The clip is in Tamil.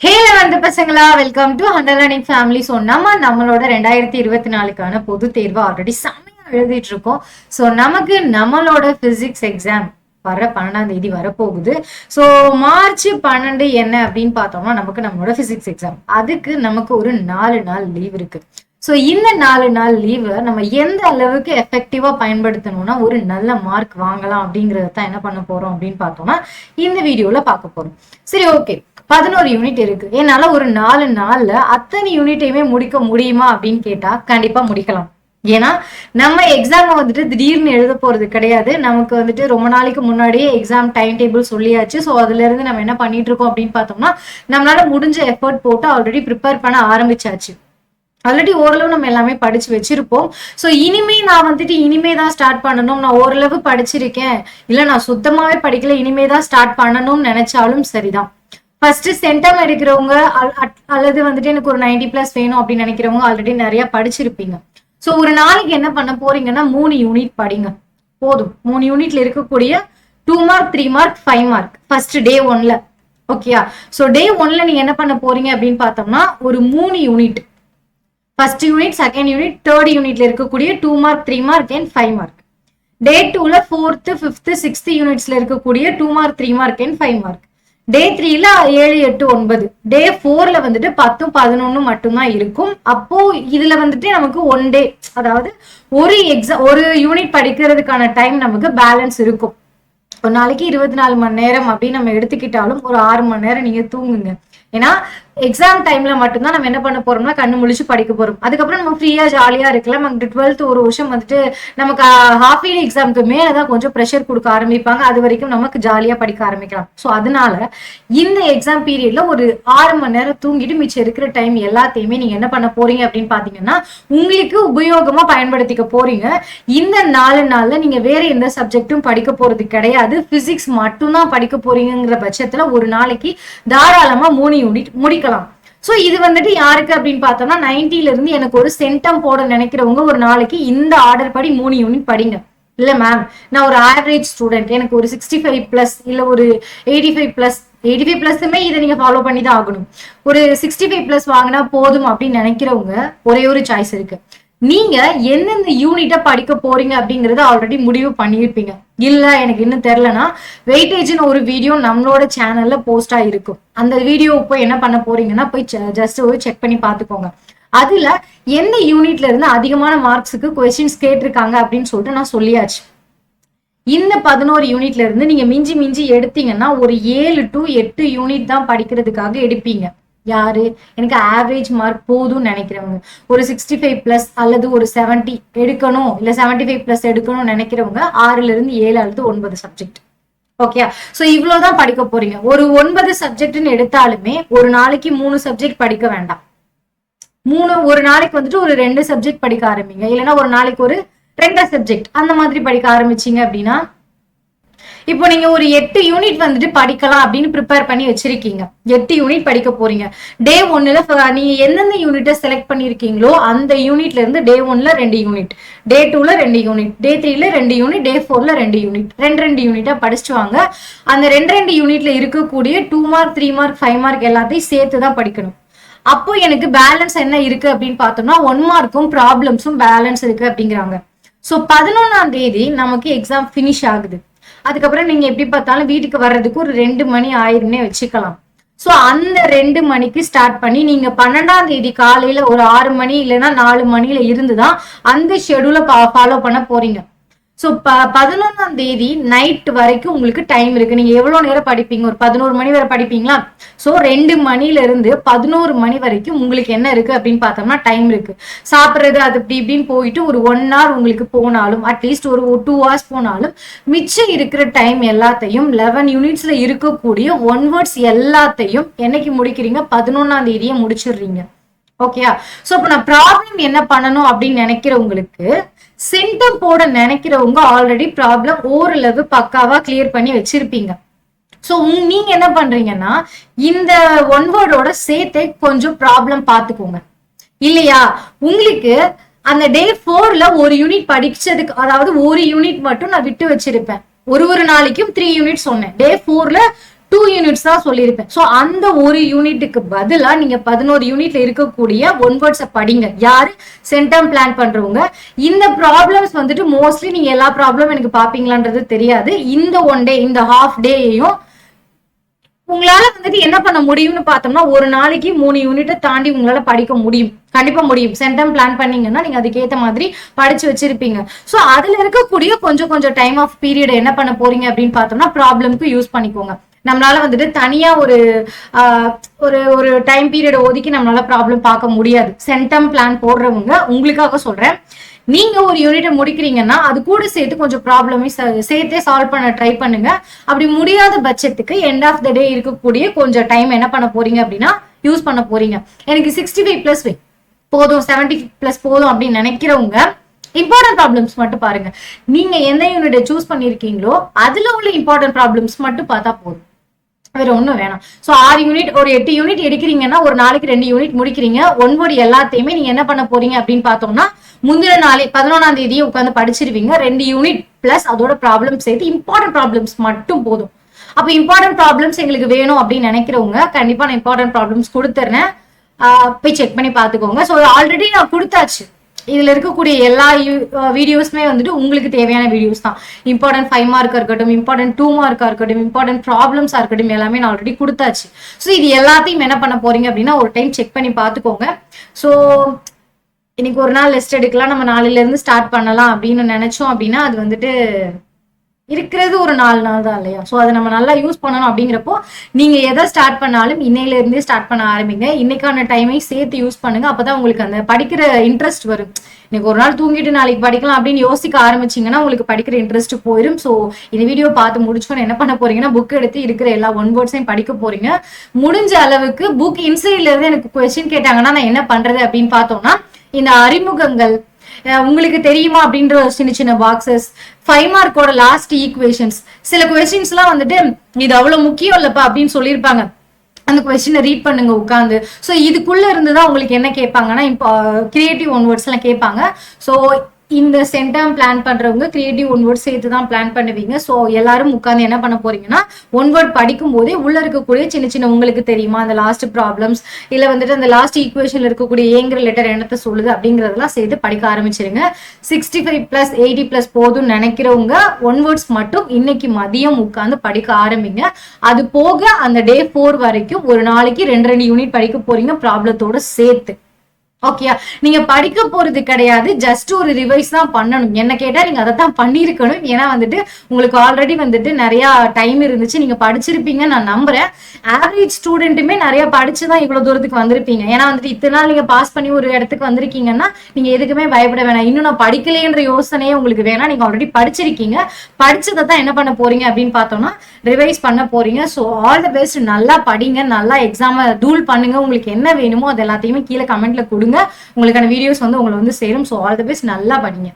ஹேல வந்த பசங்களா welcome to Hunter Learning family so நம்ம நம்மளோட ரெண்டாயிரத்தி இருபத்தி நாலுக்கான பொது தேர்வு ஆல்ரெடி செம்மையாக எழுதிட்டு இருக்கோம். ஸோ நமக்கு நம்மளோட பிசிக்ஸ் எக்ஸாம் வர பன்னெண்டாம் தேதி வரப்போகுது. ஸோ மார்ச் பன்னெண்டு என்ன அப்படின்னு பார்த்தோம்னா நமக்கு நம்மளோட பிசிக்ஸ் எக்ஸாம் அதுக்கு நமக்கு ஒரு நாலு நாள் லீவ் இருக்கு. ஸோ இந்த நாலு நாள் லீவை நம்ம எந்த அளவுக்கு எஃபெக்டிவாக பயன்படுத்தணும்னா ஒரு நல்ல மார்க் வாங்கலாம் அப்படிங்கிறத தான் என்ன பண்ண போகிறோம் அப்படின்னு பார்த்தோம்னா இந்த வீடியோவில் பார்க்க போகிறோம் சரி ஓகே பதினோரு யூனிட் இருக்கு. என்னால ஒரு நாலு நாள்ல அத்தனை யூனிட்டையுமே முடிக்க முடியுமா அப்படின்னு கேட்டா கண்டிப்பா முடிக்கலாம். ஏன்னா நம்ம எக்ஸாம் வந்துட்டு திடீர்னு எழுத போறது கிடையாது. நமக்கு வந்துட்டு ரொம்ப நாளைக்கு முன்னாடியே எக்ஸாம் டைம் டேபிள் சொல்லியாச்சு. ஸோ அதுல இருந்து நம்ம என்ன பண்ணிட்டு இருக்கோம் அப்படின்னு பார்த்தோம்னா நம்மளால முடிஞ்ச எஃபர்ட் போட்டு ஆல்ரெடி ப்ரிப்பேர் பண்ண ஆரம்பிச்சாச்சு. ஆல்ரெடி ஓரளவு நம்ம எல்லாமே படிச்சு வச்சிருப்போம். ஸோ இனிமே நான் வந்துட்டு இனிமே தான் ஸ்டார்ட் பண்ணணும். நான் ஓரளவு படிச்சிருக்கேன். இல்லை நான் சுத்தமாவே படிக்கல. இனிமே தான் ஸ்டார்ட் பண்ணணும்னு நினைச்சாலும் சரிதான். ஃபர்ஸ்ட் சென்டம் எடுக்கிறவங்க அல்- அட்- அல்லது வந்துட்டு எனக்கு ஒரு 90 பிளஸ் வேணும் அப்படின்னு நினைக்கிறவங்க ஆல்ரெடி நிறைய படிச்சிருப்பீங்க. ஸோ ஒரு நாளைக்கு என்ன பண்ண போறீங்கன்னா மூணு யூனிட் படிங்க. போதும். மூணு யூனிட்ல இருக்கக்கூடிய two mark three mark five mark first day ஒன்ல ஓகேயா ஸோ டே ஒன்ல நீங்க என்ன பண்ண போறீங்க அப்படின்னு பார்த்தோம்னா ஒரு மூணு unit first unit second unit third யூனிட்ல இருக்கக்கூடிய two mark three mark and five mark day டூல ஃபோர்த்து ஃபிஃப்த்து சிக்ஸ்த் யூனிட்ஸ்ல இருக்கக்கூடிய two mark three mark and five mark day த்ரீல ஏழு எட்டு ஒன்பது. டே ஃபோர்ல வந்துட்டு பத்தும் பதினொன்னும் மட்டும்தான் இருக்கும். அப்போ இதுல வந்துட்டு நமக்கு ஒன் டே அதாவது ஒரு எக்ஸாம் ஒரு யூனிட் படிக்கிறதுக்கான டைம் நமக்கு பேலன்ஸ் இருக்கும். ஒரு நாளைக்கு இருபத்தி நாலு மணி நேரம் அப்படின்னு நம்ம எடுத்துக்கிட்டாலும் ஒரு ஆறு மணி நேரம் நீங்க தூங்குங்க. ஏன்னா எக்ஸாம் டைம்ல மட்டும்தான் நம்ம என்ன பண்ண போறோம்னா கண்ணு முழிச்சு படிக்க போறோம். அதுக்கப்புறம் நம்ம ஃப்ரீயா ஜாலியா இருக்கலாம். நமக்கு டுவெல்த் ஒரு வருஷம் வந்துட்டு நமக்கு ஹாஃப் இயர் எக்ஸாமுக்கு மேலதான் கொஞ்சம் ப்ரெஷர் கொடுக்க ஆரம்பிப்பாங்க. அது வரைக்கும் நமக்கு ஜாலியா படிக்க ஆரம்பிக்கலாம். ஸோ அதனால இந்த எக்ஸாம் பீரியட்ல ஒரு ஆறு மணி நேரம் தூங்கிட்டு மிச்சம் இருக்கிற டைம் எல்லாத்தையுமே நீங்க என்ன பண்ண போறீங்க அப்படின்னு பாத்தீங்கன்னா உங்களுக்கு உபயோகமா பயன்படுத்திக்க போறீங்க. இந்த நாலு நாள்ல நீங்க வேற எந்த சப்ஜெக்ட்டும் படிக்க போறது கிடையாது. பிசிக்ஸ் மட்டும்தான் படிக்க போறீங்கிற பட்சத்துல ஒரு நாளைக்கு தாராளமா மூணு யூனிட் முடிக்கலாம் சோ இது வந்துட்டு யாருக்கு அப்படின்னு பார்த்தோம்னா நைன்டில இருந்து எனக்கு ஒரு சென்டம் போட நினைக்கிறவங்க ஒரு நாளைக்கு இந்த ஆர்டர் படி மூணு யூனிட் படிங்க. இல்ல மேம் நான் ஒரு ஆவரேஜ் ஸ்டூடெண்ட் எனக்கு ஒரு சிக்ஸ்டி ஃபைவ் பிளஸ் இல்ல ஒரு eighty five plus eighty five பிளஸுமே இதை நீங்க ஃபாலோ பண்ணி தான் ஆகணும். ஒரு சிக்ஸ்டி ஃபைவ் பிளஸ் வாங்கினா போதும் அப்படின்னு நினைக்கிறவங்க ஒரே ஒரு சாய்ஸ் இருக்கு. நீங்க எந்தெந்த யூனிட்டை படிக்க போறீங்க அப்படிங்கறத ஆல்ரெடி முடிவு பண்ணியிருப்பீங்க. இல்ல எனக்கு இன்னும் தெரிலனா வெயிட்டேஜ்னு ஒரு வீடியோ நம்மளோட சேனல்ல போஸ்ட் இருக்கும் அந்த வீடியோ போய் என்ன பண்ண போறீங்கன்னா போய் ஜஸ்ட் ஒரு செக் பண்ணி பாத்துக்கோங்க அதுல எந்த யூனிட்ல இருந்து அதிகமான மார்க்ஸுக்கு கொஸ்டின்ஸ் கேட்டிருக்காங்க அப்படின்னு சொல்லிட்டு நான் சொல்லியாச்சு. இந்த பதினோரு யூனிட்ல இருந்து நீங்க மிஞ்சி மிஞ்சி எடுத்தீங்கன்னா ஒரு ஏழு டு எட்டு யூனிட் தான் படிக்கிறதுக்காக எடுப்பீங்க. யாரு? எனக்கு ஆவரேஜ் மார்க் போதும்னு நினைக்கிறவங்க. ஒரு சிக்ஸ்டி ஃபைவ் பிளஸ் அல்லது ஒரு செவன்டி எடுக்கணும் இல்ல செவன்ட்டி ஃபைவ் பிளஸ் எடுக்கணும்னு நினைக்கிறவங்க ஆறுல இருந்து ஏழு அல்லது ஒன்பது சப்ஜெக்ட் ஓகே சோ இவ்வளவுதான் படிக்க போறீங்க. ஒரு ஒன்பது சப்ஜெக்ட்னு எடுத்தாலுமே ஒரு நாளைக்கு மூணு சப்ஜெக்ட் படிக்க வேண்டாம். மூணு ஒரு நாளைக்கு வந்துட்டு ஒரு ரெண்டு சப்ஜெக்ட் படிக்க ஆரம்பிங்க. இல்லைன்னா ஒரு நாளைக்கு ஒரு ரெண்டு சப்ஜெக்ட் அந்த மாதிரி படிக்க ஆரம்பிச்சீங்க அப்படின்னா இப்போ நீங்க ஒரு எட்டு யூனிட் வந்துட்டு படிக்கலாம் அப்படின்னு ப்ரிப்பேர் பண்ணி வச்சிருக்கீங்க. எட்டு யூனிட் படிக்க போறீங்க. டே ஒன்னுல நீங்க எந்தெந்த யூனிட்டை செலக்ட் பண்ணிருக்கீங்களோ அந்த யூனிட்ல இருந்து டே ஒன்ல ரெண்டு யூனிட் டே டூல ரெண்டு யூனிட் டே த்ரீல ரெண்டு யூனிட் டே ஃபோர்ல ரெண்டு யூனிட் ரெண்டு ரெண்டு யூனிட்டா படிச்சுட்டு வாங்க. அந்த ரெண்டு ரெண்டு யூனிட்ல இருக்கக்கூடிய two mark three mark five mark எல்லாத்தையும் சேர்த்து தான் படிக்கணும். அப்போ எனக்கு பேலன்ஸ் என்ன இருக்கு அப்படின்னு பார்த்தோம்னா ஒன் மார்க்கும் ப்ராப்ளம்ஸும் பேலன்ஸ் இருக்கு அப்படிங்கிறாங்க. ஸோ பதினொன்னாம் தேதி நமக்கு எக்ஸாம் ஃபினிஷ் ஆகுது. அதுக்கப்புறம் நீங்க எப்படி பார்த்தாலும் வீட்டுக்கு வர்றதுக்கு ஒரு ரெண்டு மணி ஆயிரும்னே வச்சுக்கலாம். ஸோ அந்த ரெண்டு மணிக்கு ஸ்டார்ட் பண்ணி நீங்க பன்னெண்டாம் தேதி காலையில ஒரு ஆறு மணி இல்லைன்னா நாலு மணியில இருந்து தான் அந்த ஷெடியூலை ஃபாலோ பண்ண போறீங்க. ஸோ ப பதினொன்றாம் தேதி நைட் வரைக்கும் உங்களுக்கு டைம் இருக்கு. நீங்க எவ்வளோ நேரம் படிப்பீங்க? ஒரு பதினோரு மணி வரை படிப்பீங்களா? ஸோ ரெண்டு மணில இருந்து பதினோரு மணி வரைக்கும் உங்களுக்கு என்ன இருக்கு அப்படின்னு பார்த்தோம்னா டைம் இருக்கு. சாப்பிட்றது அது இப்படி இப்படின்னு போயிட்டு ஒரு ஒன் ஹவர் உங்களுக்கு போனாலும் அட்லீஸ்ட் ஒரு டூ ஹவர்ஸ் போனாலும் மிச்சம் இருக்கிற டைம் எல்லாத்தையும் லெவன் யூனிட்ஸ்ல இருக்கக்கூடிய ஒன் வேர்ட்ஸ் எல்லாத்தையும் என்னைக்கு முடிக்கிறீங்க? பதினொன்னாம் தேதியை முடிச்சிடுறீங்க. ஓகேயா சோ இப்ப நான் ப்ராப்ளம் என்ன பண்ணணும் அப்படின்னு நினைக்கிறவங்களுக்கு சிம்டம் போட நினைக்கிறவங்க ஆல்ரெடி ப்ராப்ளம் ஓரளவு பக்காவா கிளியர் பண்ணி வச்சிருப்பீங்க. சோ நீங்க என்ன பண்றீங்கன்னா இந்த ஒன் வேர்டோட சேர்த்தே கொஞ்சம் ப்ராப்ளம் பார்த்துக்கோங்க. இல்லையா? உங்களுக்கு அந்த டே ஃபோர்ல ஒரு யூனிட் படிச்சதுக்கு அதாவது ஒரு யூனிட் மட்டும் நான் விட்டு வச்சிருப்பேன். ஒரு ஒரு நாளைக்கும் த்ரீ யூனிட் சொன்னேன். டே ஃபோர்ல டூ யூனிட்ஸ் தான் சொல்லியிருப்பேன். ஸோ அந்த ஒரு யூனிட்டுக்கு பதிலா நீங்க பதினோரு யூனிட்ல இருக்கக்கூடிய ஒன் வேர்ட்ஸை படிங்க. யாரு? சென்டம் பிளான் பண்ணுறவங்க இந்த ப்ராப்ளம்ஸ் வந்துட்டு மோஸ்ட்லி நீங்க எல்லா ப்ராப்ளமும் எனக்கு பார்ப்பீங்களான்றது தெரியாது. இந்த ஒன் டே இந்த ஹாஃப் டேயையும் உங்களால வந்துட்டு என்ன பண்ண முடியும்னு பார்த்தோம்னா ஒரு நாளைக்கு மூணு யூனிட்டை தாண்டி உங்களால படிக்க முடியும். கண்டிப்பா முடியும். சென்டம் பிளான் பண்ணீங்கன்னா நீங்க அதுக்கேத்த மாதிரி படிச்சு வச்சிருப்பீங்க. சோ அதுல இருக்கக்கூடிய கொஞ்சம் கொஞ்சம் டைம் ஆஃப் பீரியட் என்ன பண்ண போறீங்க அப்படின்னு பார்த்தோம்னா ப்ராப்ளம்க்கு யூஸ் பண்ணிக்கோங்க. நம்மளால வந்துட்டு தனியா ஒரு ஆஹ், ஒரு ஒரு டைம் பீரியட் ஒதுக்கி நம்மளால ப்ராப்ளம் பார்க்க முடியாது. சென்டம் பிளான் போடுறவங்க உங்களுக்காக சொல்றேன். நீங்க ஒரு யூனிட்டை முடிக்கிறீங்கன்னா அது கூட சேர்த்து கொஞ்சம் ப்ராப்ளமே சேர்த்தே சால்வ் பண்ண ட்ரை பண்ணுங்க. அப்படி முடியாத பட்சத்துக்கு எண்ட் ஆஃப் த டே இருக்கக்கூடிய கொஞ்சம் டைம் என்ன பண்ண போறீங்க அப்படின்னா யூஸ் பண்ண போறீங்க. எனக்கு சிக்ஸ்டி ஃபைவ் பிளஸ் போதும் செவன்டி பிளஸ் போதும் அப்படின்னு நினைக்கிறவங்க இம்பார்ட்டன்ட் ப்ராப்ளம்ஸ் மட்டும் பாருங்க. நீங்க எந்த யூனிட்டை சூஸ் பண்ணிருக்கீங்களோ அதுல உள்ள இம்பார்ட்டன்ட் ப்ராப்ளம்ஸ் மட்டும் பார்த்தா போதும். வேற ஒண்ணும் வேணாம். சோ ஆறு யூனிட் ஒரு எட்டு யூனிட் எடுக்கிறீங்கன்னா ஒரு நாளைக்கு ரெண்டு யூனிட் முடிக்கிறீங்க. ஒன்பது எல்லாத்தையுமே நீங்க என்ன பண்ண போறீங்க அப்படின்னு பார்த்தோம்னா முந்தின நாளே பதினொன்றாம் தேதியே உட்காந்து படிச்சிருவீங்க. ரெண்டு யூனிட் பிளஸ் அதோட ப்ராப்ளம் சேர்த்து இம்பார்ட்டன்ட் ப்ராப்ளம்ஸ் மட்டும் போதும். அப்போ இம்பார்ட்டன்ட் ப்ராப்ளம்ஸ் எங்களுக்கு வேணும் அப்படின்னு நினைக்கிறவங்க கண்டிப்பா நான் இம்பார்ட்டன்ட் ப்ராப்ளம்ஸ் கொடுத்துறேன். போய் செக் பண்ணி பார்த்துக்கோங்க. ஸோ ஆல்ரெடி நான் கொடுத்தாச்சு. இதில் இருக்கக்கூடிய எல்லா வீடியோஸ்மே வந்துட்டு உங்களுக்கு தேவையான வீடியோஸ் தான். இம்பார்ட்டன்ட் ஃபைவ் மார்க்காக இருக்கட்டும் இம்பார்ட்டன்ட் டூ மார்க்காக இருக்கட்டும் இம்பார்ட்டன்ட் ப்ராப்ளம்ஸாக இருக்கட்டும் எல்லாமே நான் ஆல்ரெடி கொடுத்தாச்சு. ஸோ இது எல்லாத்தையும் என்ன பண்ண போறீங்க அப்படின்னா ஒரு டைம் செக் பண்ணி பார்த்துக்கோங்க. ஸோ இன்னைக்கு ஒரு நாள் லெஸ்ட் எடுக்கலாம் நம்ம நாளையிலேருந்து ஸ்டார்ட் பண்ணலாம் அப்படின்னு நினைச்சோம் அப்படின்னா அது வந்துட்டு இருக்கிறது ஒரு நாலு நாள் தான் இல்லையா? ஸோ அதை நம்ம நல்லா யூஸ் பண்ணணும் அப்படிங்கிறப்போ நீங்கள் எதை ஸ்டார்ட் பண்ணாலும் இன்னையிலேருந்தே ஸ்டார்ட் பண்ண ஆரம்பிங்க. இன்னைக்கான டைமை சேர்த்து யூஸ் பண்ணுங்க. அப்பதான் உங்களுக்கு அந்த படிக்கிற இன்ட்ரெஸ்ட் வரும். இன்னைக்கு ஒரு நாள் தூங்கிட்டு நாளைக்கு படிக்கலாம் அப்படின்னு யோசிக்க ஆரம்பிச்சிங்கன்னா உங்களுக்கு படிக்கிற இன்ட்ரெஸ்ட் போயிடும் ஸோ இந்த வீடியோ பார்த்து முடிச்சோன்னு என்ன பண்ண போறீங்கன்னா புக் எடுத்து இருக்கிற எல்லா ஒன் வேர்ட்ஸையும் படிக்க போறீங்க. முடிஞ்ச அளவுக்கு புக் இன்சைட்ல இருந்து எனக்கு கொஸ்டின் கேட்டாங்கன்னா நான் என்ன பண்றது அப்படின்னு பார்த்தோம்னா இந்த அறிமுகங்கள் உங்களுக்கு தெரியுமா அப்படின்ற ஒரு சின்ன சின்ன பாக்ஸஸ் ஃபைவ் மார்க்கோட லாஸ்ட் ஈக்குவேஷன்ஸ் சில கொஸ்டின்ஸ்லாம் வந்துட்டு இது அவ்வளவு முக்கியம் இல்லப்பா அப்படின்னு சொல்லியிருப்பாங்க. அந்த கொஸ்டினை ரீட் பண்ணுங்க உட்காந்து ஸோ இதுக்குள்ள இருந்து தான் உங்களுக்கு என்ன கேட்பாங்கன்னா இப்போ கிரியேட்டிவ் ஒன் வேர்ட்ஸ்லாம் கேட்பாங்க. ஸோ இந்த சென்டம் பிளான் பண்றவங்க கிரியேட்டிவ் ஒன் வேர்ட் சேர்த்து தான் பிளான் பண்ணுவீங்க. ஸோ எல்லாரும் உட்காந்து என்ன பண்ண போறீங்கன்னா ஒன் வேர்ட் படிக்கும் போதே உள்ள இருக்கக்கூடிய சின்ன சின்ன உங்களுக்கு தெரியுமா? அந்த லாஸ்ட் ப்ராப்ளம்ஸ் இல்ல வந்துட்டு அந்த லாஸ்ட் ஈக்குவேஷன்ல இருக்கக்கூடிய ஏங்கிற லெட்டர் என்னத்தை சொல்லுது அப்படிங்கறதெல்லாம் சேர்த்து படிக்க ஆரம்பிச்சிருங்க. Sixty five plus eighty plus போதும்னு நினைக்கிறவங்க ஒன் வேர்ட்ஸ் மட்டும் இன்னைக்கு மதியம் உட்காந்து படிக்க ஆரம்பிங்க. அது போக அந்த டே ஃபோர் வரைக்கும் ஒரு நாளைக்கு ரெண்டு ரெண்டு யூனிட் படிக்க போறீங்க ப்ராப்ளத்தோட சேர்த்து. ஓகேயா நீங்க படிக்க போறது கிடையாது. ஜஸ்ட் ஒரு ரிவைஸ் தான் பண்ணணும். என்ன கேட்டா நீங்க அதை தான் பண்ணியிருக்கணும். ஏன்னா வந்துட்டு உங்களுக்கு ஆல்ரெடி வந்துட்டு நிறைய டைம் இருந்துச்சு. நீங்க படிச்சிருப்பீங்க நான் நம்புறேன். ஆவரேஜ் ஸ்டூடெண்ட்டுமே நிறைய படிச்சு தான் இவ்வளவு தூரத்துக்கு வந்திருப்பீங்க. ஏன்னா வந்துட்டு இத்தனை நாள் நீங்க பாஸ் பண்ணி ஒரு இடத்துக்கு வந்திருக்கீங்கன்னா நீங்க எதுக்குமே பயப்பட வேணாம். இன்னும் நான் படிக்கலைன்ற யோசனையே உங்களுக்கு வேணாம். நீங்க ஆல்ரெடி படிச்சிருக்கீங்க. படிச்சதை தான் என்ன பண்ண போறீங்க அப்படின்னு பார்த்தோம்னா ரிவைஸ் பண்ண போறீங்க. ஸோ ஆல் த பெஸ்ட் நல்லா படிங்க. நல்லா எக்ஸாமை டூல் பண்ணுங்க. உங்களுக்கு என்ன வேணுமோ அது எல்லாத்தையுமே கீழே கமெண்ட்ல கொடுங்க. உங்களுக்கான வீடியோஸ் வந்து உங்களை வந்து சேரும். ஸோ ஆல் த பெஸ்ட் நல்லா படிங்க.